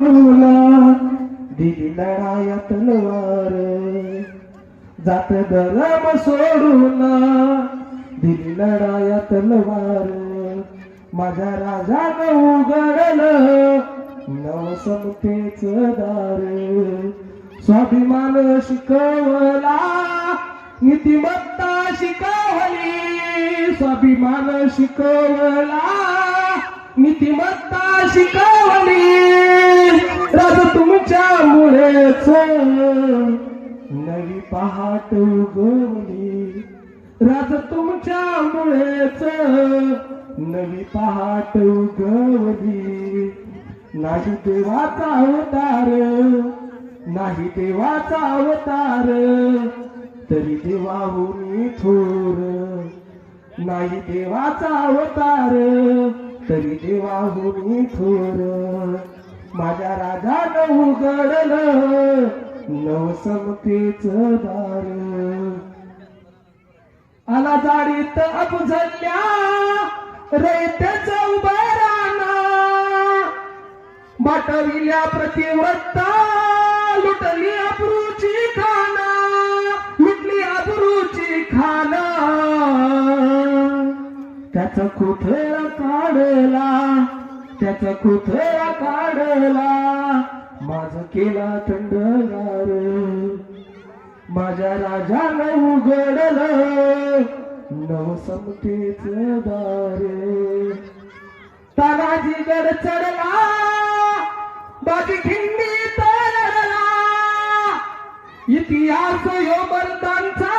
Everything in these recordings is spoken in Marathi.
तुला दिली लढाया तलवार जात धर्म सोडून दिली लढाया तलवार माझ्या राजान उघडल नवसमतेच दार. स्वाभिमान शिकवला नीतिमत्ता शिकवली. स्वाभिमान शिकवला नीतिमत्ता शिकवली. राज तुमच्यामुळेच नवी पहाट उगवली. राज तुमच्यामुळेच नवी पहाट उगवली. नाही देवाचा अवतार नाही देवाचा अवतार तरी देवाहून थोर. नाही देवाचा अवतार तरी देवाहून थोर. माझ्या राजा न उघडल नव समतेच दार. आला जाडीत अबझल्या रयतेच उभाराना बाटविल्या प्रतिवत्ता त्याचा कुठेला काढला? त्याचा कुठेला काढला? माझ केला थंडगार माझ्या राजानं उघडलं. नवसमतेच दार. तानाजी गड चढला. बाजी खिंडी तरला इतिहास यो मर्दांचा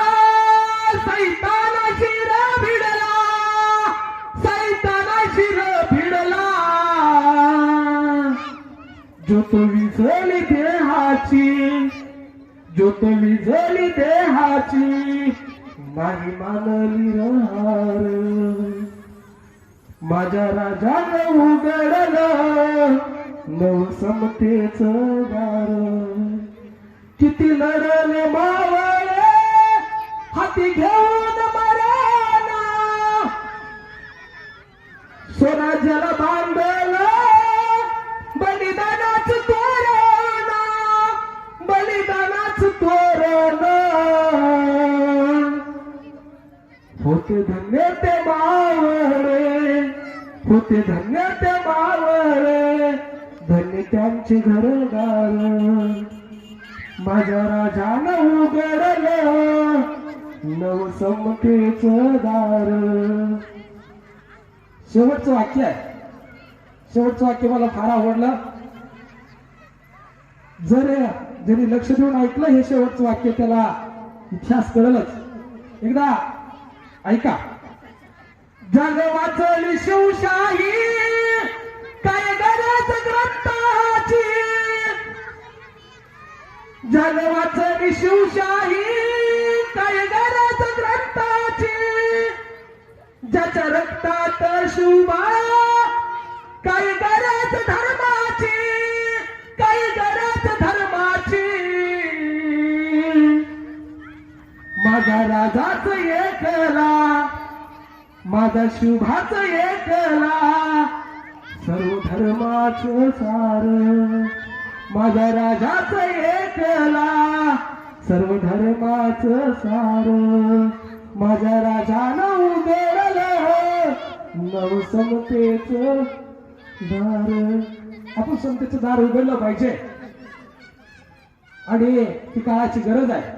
सैता ज्योत विझली देहाची ज्योत विझली देहाची नाही मानली रहार. माझ्या राजानं उघडलं नवसमतेच दार. किती लढले मावळे हाती घेऊन मराना. स्वराज्याला बांधलं तोरण होते धन्य ते मावळे होते धन्य ते मावळे धन्य त्यांचे घरदार. माझ्या राजानं उघडलं नवसमतेच दार. शेवटचं वाक्य आहे. शेवटचं वाक्य मला फार आवडलं. जर ज्यांनी लक्ष देऊन ऐकलं हे शेवटचं वाक्य त्याला इतिहास कळलंच. एकदा ऐका. जग वाचली शिवशाही काय गरज ग्रंथाची. जग वाचली शिवशाही काय गरज ग्रंथाची. ज्याच्या रक्तात शिवबा काय गरज धर्माची माझा राजाच एकला माझा शुभाच एकला सर्व धर्माच सार माझा राजाच एकला सर्व धर्माच सार माझ्या राजानं नव नवसमतेच दार. आपण समतेचं दार उघडलं पाहिजे. आणि ती काळाची गरज आहे.